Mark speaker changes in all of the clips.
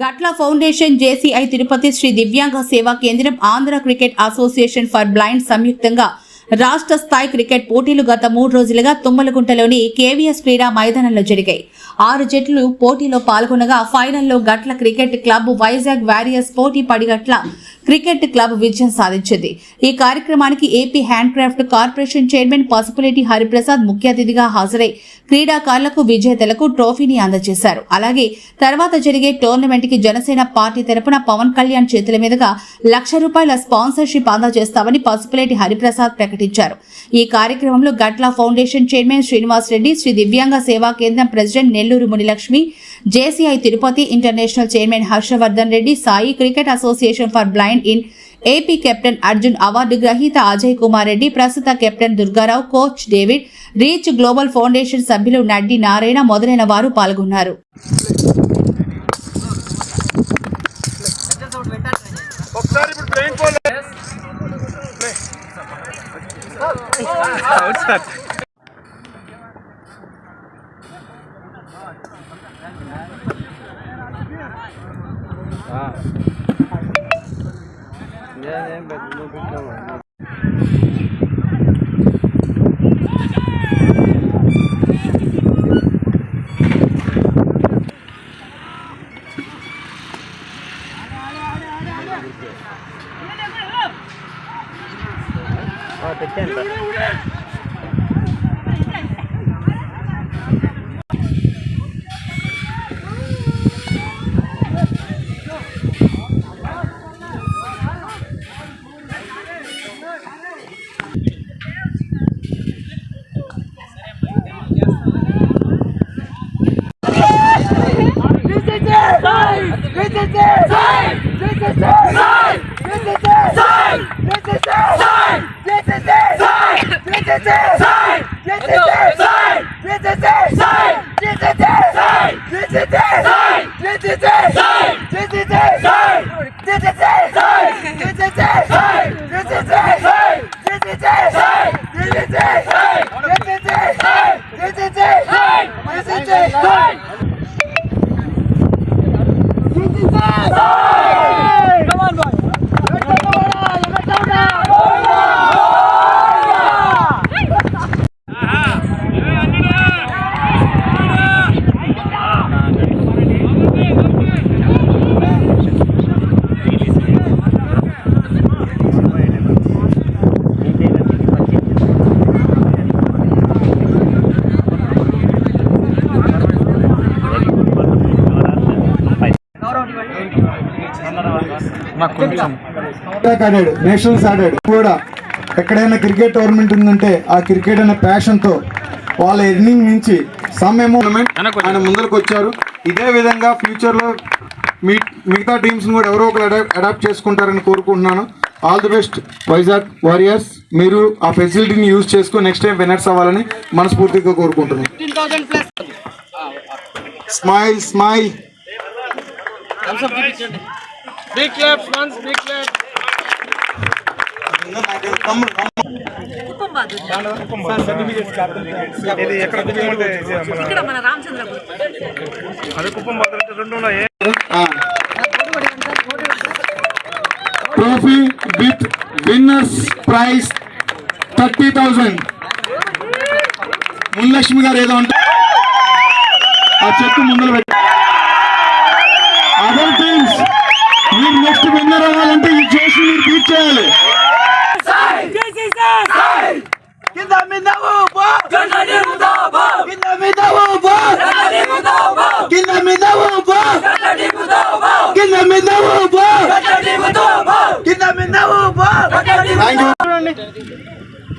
Speaker 1: గట్ల foundation JCI Tirupati Shri Divyanga Seva Kendram Andhra cricket association for blind సంయుక్తంగా రాష్ట్ర స్థాయి క్రికెట్ పోటీలు గత మూడు రోజులుగా తుమ్మలగుంటలోని కేవీఎస్ క్రీడా మైదానంలో జరిగాయి. ఆరు జట్లు పోటీలో పాల్గొనగా ఫైనల్లో గట్ల క్రికెట్ క్లబ్ వైజాగ్ వారియర్స్ పోటీ పడిగట్ల క్రికెట్ క్లబ్ విజయం సాధించింది. ఈ కార్యక్రమానికి AP hand craft corporation chairman Pasupuleti Hariprasad ముఖ్య అతిథిగా హాజరై క్రీడాకారులకు విజేతలకు ట్రోఫీని అందజేశారు. అలాగే తర్వాత జరిగే టోర్నమెంట్కి జనసేన పార్టీ తరపున పవన్ కళ్యాణ్ చేతుల మీదుగా లక్ష రూపాయల స్పాన్సర్షిప్ అందజేస్తామని పసుపులేటి హరిప్రసాద్ ప్రకటించారు. ఈ కార్యక్రమంలో Gatla foundation chairman Srinivas Reddy Shri Divyanga Seva Kendram president Nellore Munilakshmi JCI Tirupati international chairman Harshavardhan Reddy Sai cricket association for blind in AP captain Arjun award గ్రహీత అజయ్ కుమార్ రెడ్డి ప్రస్తుత captain Durgarao coach David reach global foundation సభ్యులు నడ్డి నారాయణ మొదలైన వారు పాల్గొన్నారు.
Speaker 2: Ah. Yan, yan. Oh,
Speaker 3: the temper. Hey! ఆడాడు nationals ఆడాడు. కూడా ఎక్కడైనా క్రికెట్ టోర్నమెంట్ ఉందంటే ఆ క్రికెట్ అనే ప్యాషన్తో వాళ్ళ ఎర్నింగ్ నుంచి సమ్ అమౌంట్ ఆయన ముందరకు వచ్చారు. ఇదే విధంగా ఫ్యూచర్లో మీ మిగతా టీమ్స్ని కూడా ఎవరో ఒకరు అడాప్ట్ అడాప్ట్ చేసుకుంటారని కోరుకుంటున్నాను. All the best Vizag warriors మీరు ఆ ఫెసిలిటీని యూజ్ చేసుకుని నెక్స్ట్ టైం విన్నర్స్ అవ్వాలని మనస్ఫూర్తిగా కోరుకుంటున్నాను. స్మైల్ స్మైల్
Speaker 4: ఇక్కడ మన రామచంద్రపురం.
Speaker 2: అది కుప్పం బాధలు రెండు ఉన్నాయి.
Speaker 3: Trophy with winners prize thirty thousand Munilakshmi గారు ఏదో అంటే ఆ చెట్టు ముందర విన్నర్ అవ్వాలంటే ఈ జోష్ మీరు బీట్ చేయాలి.
Speaker 5: కింద మీద ఊపు కింద మీద ఊపు కింద మీద ఊపు కింద మీద ఊపు కింద మీద ఊపు
Speaker 3: thank you.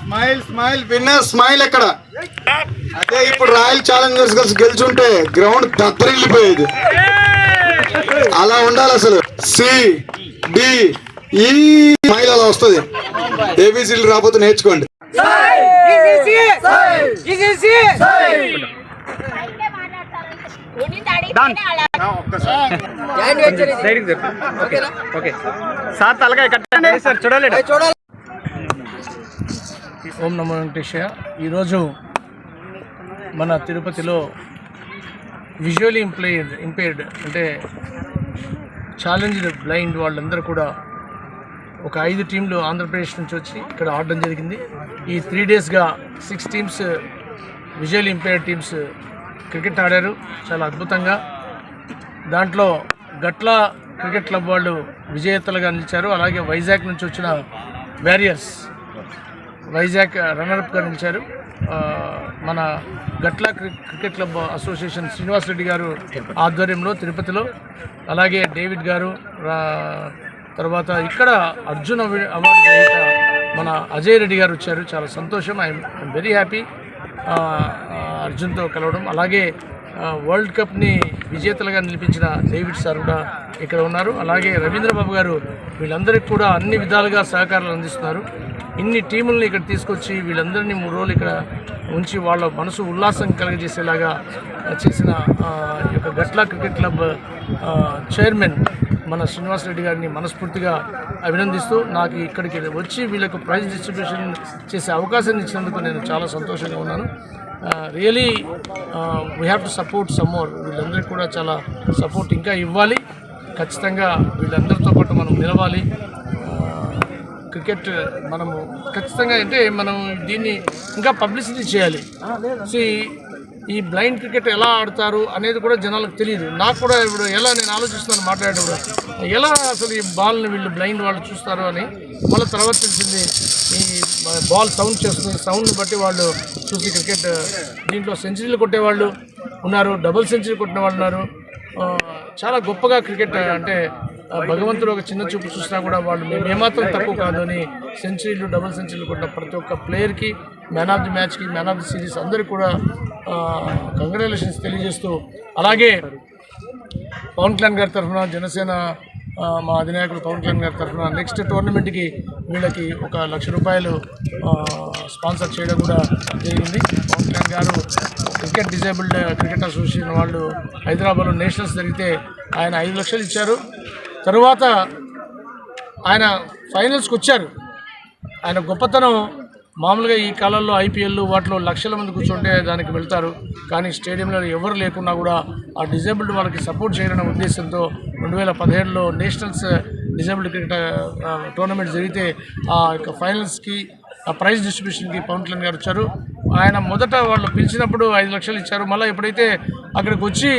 Speaker 3: Smile smile winner smile ఎక్కడ? అదే ఇప్పుడు రాయల్ ఛాలెంజర్స్ కలిసి గెలుచుంటే గ్రౌండ్ దద్దరిల్లిపోయేది. అలా ఉండాలి అసలు. సి డి ఈ స్మైల్ అలా వస్తుంది. ఏబిసిలు రాకపోతే నేర్చుకోండి
Speaker 2: ఓకే సార్ తలకాయ కట్టండి సార్ చూడాలి
Speaker 6: ఓం నమో వెంకటేశయ్య. ఈరోజు మన తిరుపతిలో విజువల్లీ ఇంప్లైడ్ ఇంపేర్డ్ అంటే ఛాలెంజ్డ్ బ్లైండ్ వాళ్ళందరూ కూడా ఒక ఐదు టీంలు ఆంధ్రప్రదేశ్ నుంచి వచ్చి ఇక్కడ ఆడడం జరిగింది. ఈ three డేస్గా six teams visual impaired teams cricket ఆడారు. చాలా అద్భుతంగా. దాంట్లో గట్ల క్రికెట్ క్లబ్ వాళ్ళు విజేతలుగా నిలిచారు. అలాగే వైజాగ్ నుంచి వచ్చిన వ్యారియర్స్ వైజాగ్ రన్నర్అప్గా నిలిచారు. మన గట్ల క్రి- cricket club association Srinivas Reddy గారు ఆధ్వర్యంలో తిరుపతిలో అలాగే డేవిడ్ గారు తర్వాత ఇక్కడ అర్జున్ అవి- అవార్డు గ్రహీత మన అజయ్ రెడ్డి గారు వచ్చారు. చాలా సంతోషం. I'm very happy. అర్జున్తో కలవడం. అలాగే వరల్డ్ కప్ని విజేతలుగా నిలిపించిన డేవిడ్ సార్ కూడా ఇక్కడ ఉన్నారు. అలాగే రవీంద్రబాబు గారు వీళ్ళందరికీ కూడా అన్ని విధాలుగా సహకారాలు అందిస్తున్నారు. ఇన్ని టీముల్ని ఇక్కడ తీసుకొచ్చి వీళ్ళందరినీ మూడు రోజులు ఇక్కడ ఉంచి వాళ్ళ మనసు ఉల్లాసం కలగజేసేలాగా చేసిన ఈ యొక్క గట్ల క్రికెట్ క్లబ్ చైర్మన్ మన శ్రీనివాస్ రెడ్డి గారిని మనస్ఫూర్తిగా అభినందిస్తూ నాకు ఇక్కడికి వచ్చి వీళ్ళకు ప్రైజ్ డిస్ట్రిబ్యూషన్ చేసే అవకాశం ఇచ్చినందుకు నేను చాలా సంతోషంగా ఉన్నాను. Really we have to support some more వీళ్ళందరికీ కూడా చాలా సపోర్ట్ ఇంకా ఇవ్వాలి. ఖచ్చితంగా వీళ్ళందరితో పాటు మనం నిలవాలి. క్రికెట్ మనము ఖచ్చితంగా అంటే మనం దీన్ని ఇంకా పబ్లిసిటీ చేయాలి. సో ఈ బ్లైండ్ క్రికెట్ ఎలా ఆడతారు అనేది కూడా జనాలకు తెలియదు నాకు కూడా ఇప్పుడు ఎలా నేను ఆలోచిస్తున్నాను మాట్లాడేటప్పుడు ఎలా అసలు ఈ బాల్ని వీళ్ళు బ్లైండ్ వాళ్ళు చూస్తారు అని మళ్ళీ తర్వాత తెలిసింది ఈ బాల్ సౌండ్ చేస్తుంది. సౌండ్ని బట్టి వాళ్ళు చూసి క్రికెట్ దీంట్లో సెంచరీలు కొట్టేవాళ్ళు ఉన్నారు డబుల్ సెంచరీ కొట్టిన వాళ్ళు ఉన్నారు. చాలా గొప్పగా క్రికెట్ అంటే భగవంతుడు ఒక చిన్న చూపు చూసినా కూడా వాళ్ళు మేము ఏమాత్రం తక్కువ కాదు అని సెంచరీలు డబుల్ సెంచరీలు కొట్టిన ప్రతి ఒక్క ప్లేయర్కి మ్యాన్ ఆఫ్ ది మ్యాచ్కి మ్యాన్ ఆఫ్ ది సిరీస్ అందరికీ కూడా కంగ్రాచులేషన్స్ తెలియజేస్తూ అలాగే పవన్ కళ్యాణ్ గారి తరఫున జనసేన మా అధినాయకుడు పవన్ కళ్యాణ్ గారి తరఫున నెక్స్ట్ టోర్నమెంట్కి వీళ్ళకి ఒక లక్ష రూపాయలు స్పాన్సర్ చేయడం కూడా జరిగింది. పవన్ కళ్యాణ్ గారు క్రికెట్ డిజేబుల్డ్ క్రికెట్ అసోసియేషన్ వాళ్ళు హైదరాబాద్లో నేషనల్స్ జరిగితే ఆయన ఐదు లక్షలు ఇచ్చారు. తరువాత ఆయన ఫైనల్స్కి వచ్చారు. ఆయన గొప్పతనం మామూలుగా ఈ కాలంలో ఐపీఎల్ వాటిలో లక్షల మంది కూర్చుంటే దానికి వెళ్తారు. కానీ స్టేడియంలో ఎవరు లేకున్నా కూడా ఆ డిజేబుల్డ్ వాళ్ళకి సపోర్ట్ చేయాలనే ఉద్దేశంతో రెండు వేల పదిహేడులో నేషనల్స్ డిజేబుల్డ్ క్రికెట్ టోర్నమెంట్ జరిగితే ఆ యొక్క ఫైనల్స్కి ఆ ప్రైజ్ డిస్ట్రిబ్యూషన్కి పవన్ కళ్యాణ్ గారు వచ్చారు. ఆయన మొదట వాళ్ళు పిలిచినప్పుడు ఐదు లక్షలు ఇచ్చారు. మళ్ళీ ఎప్పుడైతే అక్కడికి వచ్చి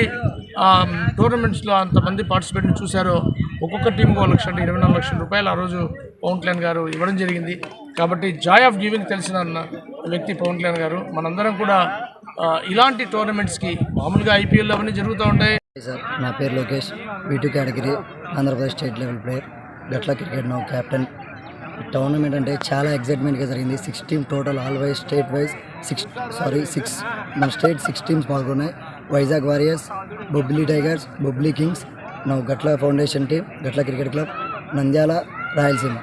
Speaker 6: టోర్నమెంట్స్లో అంతమంది పార్టిసిపేట్ని చూశారో ఒక్కొక్క టీంకి ఒక లక్ష అంటే ఇరవై నాలుగు లక్షల రూపాయలు ఆ రోజు పవన్ కళ్యాణ్ గారు ఇవ్వడం జరిగింది. కాబట్టి జాయ్ ఆఫ్ గివింగ్ తెలిసిన అన్న వ్యక్తి పవన్ కళ్యాణ్ గారు. మనందరం కూడా ఇలాంటి టోర్నమెంట్స్కి మామూలుగా ఐపీఎల్ అవన్నీ జరుగుతూ ఉంటాయి.
Speaker 4: సార్ నా పేరు Lokesh. B two category Andhra Pradesh state level player Gatla cricket no captain. Tournament అంటే చాలా ఎగ్జైట్మెంట్గా జరిగింది. Six team total all wise state wise six sorry six మన state six teams పాల్గొన్నాయి. Vizag warriors Bobbili tigers Bobbili kings no Gatla foundation team Gatla cricket club Nandyal Rayalaseema.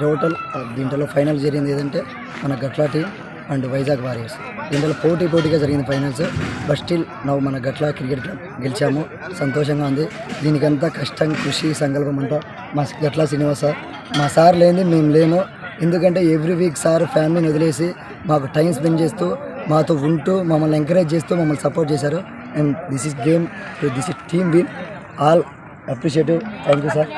Speaker 4: Total దీంట్లో final జరిగింది ఏదంటే మన గట్ల టీం అండ్ వైజాగ్ వారియర్స్. దీంట్లో పోటీ పోటీగా జరిగింది ఫైనల్స్. బట్ స్టిల్ నవ్వు మన గట్ల క్రికెట్ క్లబ్ గెలిచాము. సంతోషంగా ఉంది. దీనికంతా కష్టం కృషి సంకల్పం అంతా మా గట్ల శ్రీనివాస. సార్ మా సార్ లేని మేము లేము. ఎందుకంటే ఎవ్రీ వీక్ సార్ ఫ్యామిలీని వదిలేసి మాకు టైం స్పెండ్ చేస్తూ మాతో ఉంటూ మమ్మల్ని ఎంకరేజ్ చేస్తూ మమ్మల్ని సపోర్ట్ చేశారు. And this is game this is team win. All appreciative thank you sir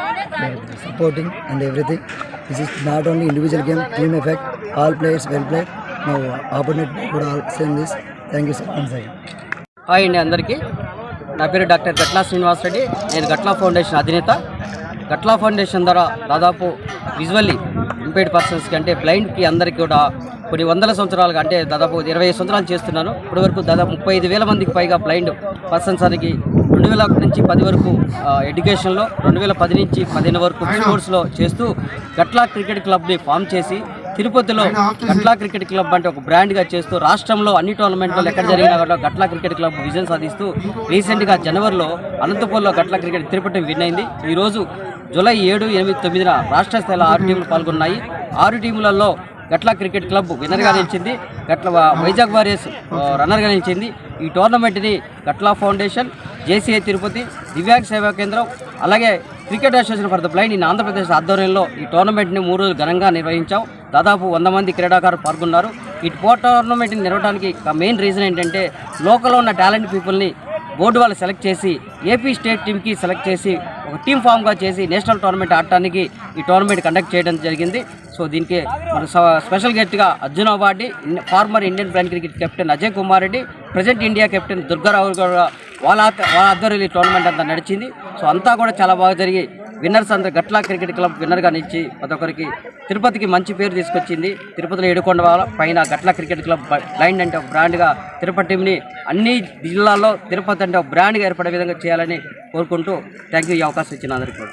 Speaker 4: supporting and everything this is not only individual game team effect all players well player no opportunity కూడా same this thank you sir once again
Speaker 7: hi అండి అందరికీ. నా పేరు doctor గట్లా శ్రీనివాస్ రెడ్డి. నేను గట్లా foundation అధినేత. గట్లా ఫౌండేషన్ ద్వారా దాదాపు విజువల్లీ ఇంపేర్డ్ పర్సన్స్కి అంటే బ్లైండ్కి అందరికీ కూడా కొన్ని వందల సంవత్సరాలుగా అంటే దాదాపు ఇరవై సంవత్సరాలు చేస్తున్నాను. ఇప్పటి వరకు దాదాపు ముప్పై ఐదు వేల మందికి పైగా బ్లైండ్ పర్సన్స్ అనేది రెండు వేల ఒకటి నుంచి పది వరకు ఎడ్యుకేషన్లో రెండు వేల పది నుంచి పదిహేను వరకు స్పోర్ట్స్లో చేస్తూ గట్లా క్రికెట్ క్లబ్ని ఫామ్ చేసి తిరుపతిలో గట్లా క్రికెట్ క్లబ్ అంటే ఒక బ్రాండ్గా చేస్తూ రాష్ట్రంలో అన్ని టోర్నమెంట్లో ఎక్కడ జరిగినా కూడా గట్లా క్రికెట్ క్లబ్ విజయం సాధిస్తూ రీసెంట్గా జనవరిలో అనంతపూర్లో గట్లా క్రికెట్ తిరుపతి విన్ అయింది. ఈరోజు జూలై ఏడు ఎనిమిది తొమ్మిదిన రాష్ట్ర స్థాయిలో ఆరు టీంలు పాల్గొన్నాయి. ఆరు టీములలో గట్లా క్రికెట్ క్లబ్ విన్నర్గా నిలిచింది. గట్ల వైజాగ్ వారియర్స్ రన్నర్గా నిలిచింది. ఈ టోర్నమెంట్ని గట్లా ఫౌండేషన్ జేసీఐ తిరుపతి దివ్యాంగ్ సేవా కేంద్రం అలాగే cricket association for the blind in Andhra Pradesh ఆధ్వర్యంలో ఈ టోర్నమెంట్ని మూడు రోజులు ఘనంగా నిర్వహించాం. దాదాపు వంద మంది క్రీడాకారులు పాల్గొన్నారు. ఈ టోర్నమెంట్ని నిర్వడానికి మెయిన్ రీజన్ ఏంటంటే లోకల్లో ఉన్న టాలెంట్ పీపుల్ని బోర్డు వాళ్ళు సెలెక్ట్ చేసి ఏపీ స్టేట్ టీంకి సెలెక్ట్ చేసి ఒక టీం ఫామ్గా చేసి నేషనల్ టోర్నమెంట్ ఆడటానికి ఈ టోర్నమెంట్ కండక్ట్ చేయడం జరిగింది. సో దీనికి మన స్పెషల్ గెస్ట్గా Arjun awardee former Indian brand cricket captain Ajay Kumar Reddy present India captain Durgarao గారు వాళ్ళ వాళ్ళ ఆధ్వర్యంలో ఈ టోర్నమెంట్ అంతా నడిచింది. సో అంతా కూడా చాలా బాగా జరిగి విన్నర్స్ అందరు గట్ల క్రికెట్ క్లబ్ విన్నర్గా నిలిచి ప్రతి ఒక్కరికి తిరుపతికి మంచి పేరు తీసుకొచ్చింది. తిరుపతిలో ఏడుకొండ పైన గట్ల క్రికెట్ క్లబ్ బ్లైండ్ అంటే ఒక బ్రాండ్గా తిరుపతి టీంని అన్ని జిల్లాల్లో తిరుపతి అంటే ఒక బ్రాండ్గా ఏర్పడే విధంగా చేయాలని కోరుకుంటూ థ్యాంక్ యూ ఈ అవకాశం ఇచ్చిన అందరికీ కూడా.